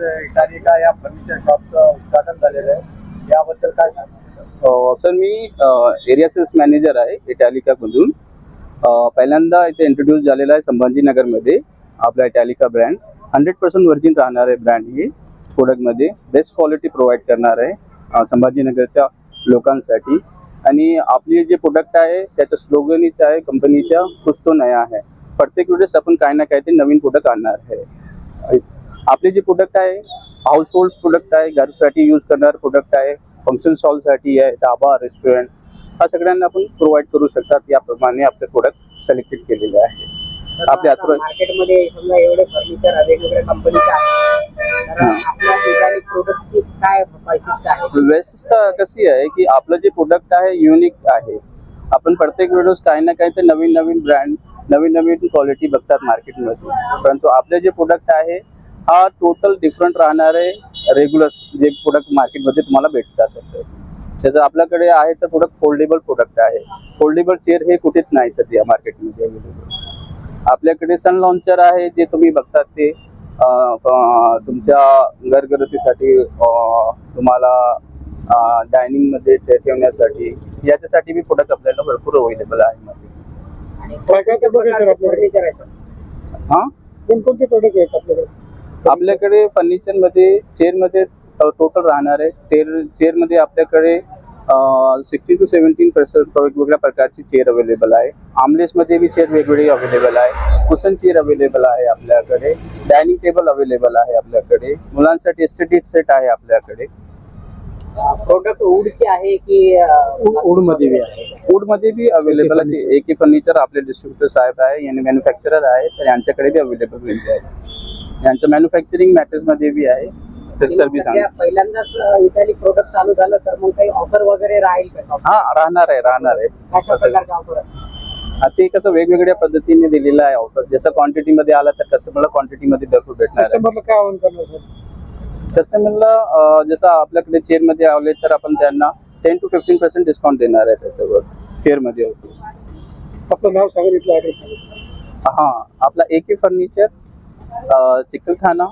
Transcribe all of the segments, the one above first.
इटालिका या फर्निचर शॉपचं उद्घाटन झालेलं आहे. याबद्दल काय सांगता सर मी एरिया सेल्स मॅनेजर आहे इटॅलिकामधून. पहिल्यांदा इथे इंट्रोड्यूस झालेला आहे संभाजीनगरमध्ये आपला Italica brand hundred percent virgin राहणार आहे ब्रँड ही प्रोडक्टमध्ये बेस्ट क्वालिटी प्रोव्हाइड करणार आहे संभाजीनगरच्या लोकांसाठी. आणि आपली जे प्रोडक्ट आहे त्याचं स्लोगनच आहे कंपनीच्या कुछ तो नया आहे प्रत्येक वेळेस आपण काही ना काहीतरी नवीन प्रोडक्ट आणणार आहे. आपले जे प्रोडक्ट आहे हाऊस होल्ड प्रोडक्ट आहे घरासाठी यूज करणार प्रोडक्ट आहे फंक्शनसाठी आहे धाबा रेस्टॉरंट हा सगळ्यांना आपण प्रोव्हाइड करू शकतात. याप्रमाणे आपले प्रोडक्ट सिलेक्टेड केलेले आहे. आपल्या मार्केटमध्ये समजा एवढे फर्निचर वेगवेगळ्या कंपनीचे तर काय वैशिष्ट्य आहे? विशेषतः कशी आहे की आपलं जे प्रोडक्ट आहे युनिक आहे. आपण प्रत्येक वेळेस काही ना काही ते नवीन नवीन ब्रँड नवीन नवीन क्वालिटी बघतात मार्केटमध्ये परंतु आपले जे प्रोडक्ट आहे हा टोटल डिफरंट राहणार रेग्युलर जे प्रोडक्ट मार्केटमध्ये तुम्हाला भेटतात. जसं आपल्याकडे आहे तर प्रोडक्ट फोल्डेबल प्रोडक्ट आहे. फोल्डेबल चेअर हे कुठेच नाही सध्या मार्केटमध्ये अवेलेबल आपल्याकडे सन लॉन्चर आहे जे तुम्ही बघतात ते तुमच्या घरगुतीसाठी अं, तुम्हाला डायनिंगमध्ये ठेवण्यासाठी याच्यासाठी बी प्रोडक्ट आपल्याला भरपूर अवेलेबल आहे. हा? कोणकोणते प्रोडक्ट आहेत आपल्याकडे? आपल्याकडे फर्निचरमध्ये चेअरमध्ये टोटल राहणार आहे. चेअर चेअरमध्ये आपल्याकडे सिक्स्टीन टू सेव्हन्टीन पर्सेंट वेगवेगळ्या प्रकारची चेअर अवेलेबल आहे. आमलेस मध्ये बी चेअर वेगवेगळी अवेलेबल आहे. कुशन चेअर अवेलेबल आहे आपल्याकडे. डायनिंग टेबल अवेलेबल आहे आपल्याकडे. मुलांसाठी एस्टेटिक सेट आहे आपल्याकडे. प्रोडक्ट वूडचे आहे की वूडमध्ये बी आहे. वूडमध्ये बी अवेलेबल आहे. ए के फर्निचर आपले डिस्ट्रीब्युटर साहेब आहे यांनी मॅन्युफॅक्चरर आहे तर यांच्याकडे बी अवेलेबल आहे. यांचं मॅन्युफॅक्चरिंग मॅटर्समध्ये बी आहे. तर सर्व्हिस पहिल्यांदाच इटाली प्रोडक्ट चालू झालं तर मग काही ऑफर वगैरे राहील का? हा राहणार आहे राहणार आहे. ऑफर ते कसं वेगवेगळ्या पद्धतीने दिलेलं आहे ऑफर जसं क्वांटिटी मध्ये आला तर कस्टमरला क्वांटिटी मध्ये भरपूर भेटणार आहे. कस्टमरला काय आव्हान करणार सर कस्टमरला जसं आपल्याकडे चेअरमध्ये आले तर आपण त्यांना ten to fifteen percent discount देणार आहे त्याच्यावर चेअरमध्ये. आपलं नाव सांगा इथलं ऍड्रेस सांगा हा आपला A K furniture Chikalthana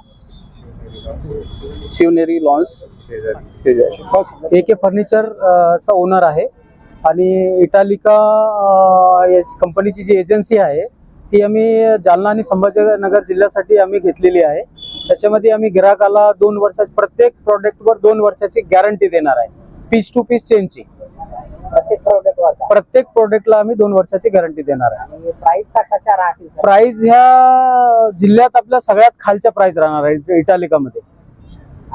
Shivneri lawns शेजारी. ए के फर्निचर चा ओनर आहे. आणि इटालिका कंपनीची जी एजन्सी आहे ती आम्ही जालना आणि संभाजीनगर जिल्ह्यासाठी आम्ही घेतलेली आहे. त्याच्यामध्ये आम्ही ग्राहकाला दोन वर्षाची प्रत्येक प्रॉडक्टवर दोन वर्षाची गॅरंटी देणार आहे. पीस टू पीस चेनची प्रत्येक प्रोडक्टला आम्ही दोन वर्षाची गॅरंटी देणार आहे. प्राइस का कशा राहतील? प्राइस ह्या जिल्ह्यात आपल्या सगळ्यात खालच्या प्राइस राहणार आहे इटालिकामध्ये.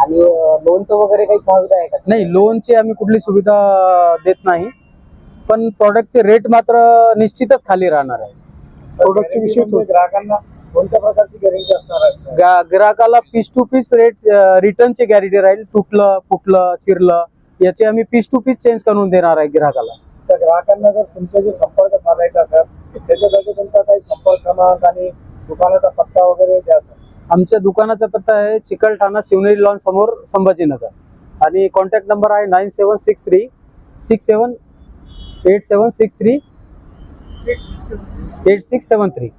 आणि लोनचं वगैरे काही सुविधा आहे का? नाही लोनची आम्ही कुठली सुविधा देत नाही. पण प्रॉडक्टचे रेट मात्र निश्चितच खाली राहणार आहे. प्रोडक्टच्या विषयी म्हणजे ग्राहकांना कोणत्या प्रकारची गॅरंटी असणार आहे? ग्राहकाला पीस टू पीस रेट रिटर्नची गॅरंटी राहील. तुटलं फुटलं चिरलं याची आम्ही पीस टू पीस चेंज करून देणार आहे ग्राहकाला. त्या ग्राहकांना जर तुमचा जे संपर्क साधायचा असेल त्याच्यासाठी तुमचा काही संपर्क क्रमांक आणि दुकानाचा पत्ता वगैरे द्या सर. आमच्या दुकानाचा पत्ता आहे चिकलठाणा शिवनेरी लॉन समोर संभाजीनगर. आणि कॉन्टॅक्ट नंबर आहे nine seven six three six seven eight seven six three eight six seven three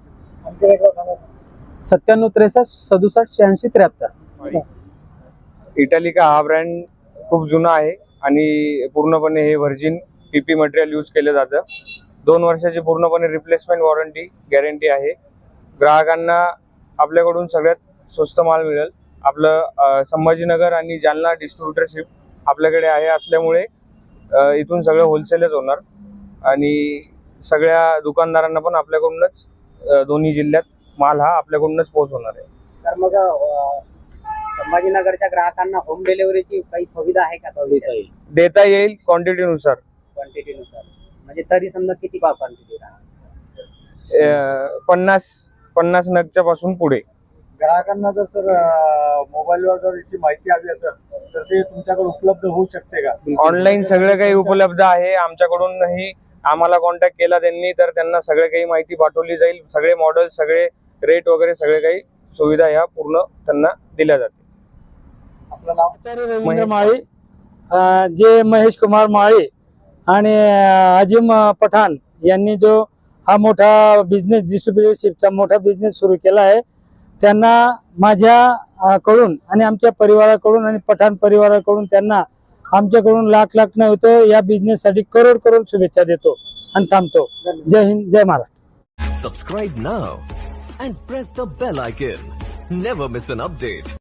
सत्त्याण्णव त्रेसष्ट सदुसष्ट शहाऐंशी त्र्याहत्तर. इटालिका हा ब्रँड खूप जुना आहे आणि पूर्णपणे हे व्हर्जिन पीपी मटेरियल यूज केलं जातं. दोन वर्षाची पूर्णपणे रिप्लेसमेंट वॉरंटी गॅरंटी आहे. ग्राहकांना आपल्याकडून सगळ्यात स्वस्त माल मिळेल. आपलं संभाजीनगर आणि जालना डिस्ट्रीब्युटरशिप आपल्याकडे आहे असल्यामुळे इथून सगळं होलसेलच होणार. आणि सगळ्या दुकानदारांना पण आपल्याकडूनच दोन्ही जिल्ह्यात माल हा आपल्याकडूनच पोहोचवणार आहे. सर मग संभाजीनगरच्या ग्राहकांना होम डिलिव्हरीची काही सुविधा आहे का? देता येईल. क्वांटिटीनुसार क्वांटिटीनुसार म्हणजे तरी समजा किती क्वांटिटी पन्नास पन्नास नगच्या पासून पुढे. ग्राहकांना जर सर मोबाईलवर जर याची माहिती हवी असेल तर ते तुमच्याकडे उपलब्ध होऊ शकते का? ऑनलाईन सगळं काही उपलब्ध आहे. आमच्याकडूनही आम्हाला कॉन्टॅक्ट केला त्यांनी तर त्यांना सगळे काही माहिती पाठवली जाईल. सगळे मॉडेल सगळे रेट वगैरे सगळे काही सुविधा ह्या पूर्ण त्यांना दिल्या जातील. आपलं नाव? माळी जे महेश कुमार माळी आणि अजिम पठाण यांनी जो हा मोठा बिझनेस डिस्ट्रीब्युटरशिपचा मोठा बिझनेस सुरू केला आहे त्यांना माझ्या अ, कडून आणि आमच्या परिवाराकडून आणि पठाण परिवाराकडून त्यांना आमच्याकडून लाख लाख नाही होतं या बिझनेस साठी करोड करोड शुभेच्छा देतो आणि थांबतो Jai Hind Jai Maharashtra Subscribe now and press the bell icon. Never miss an update.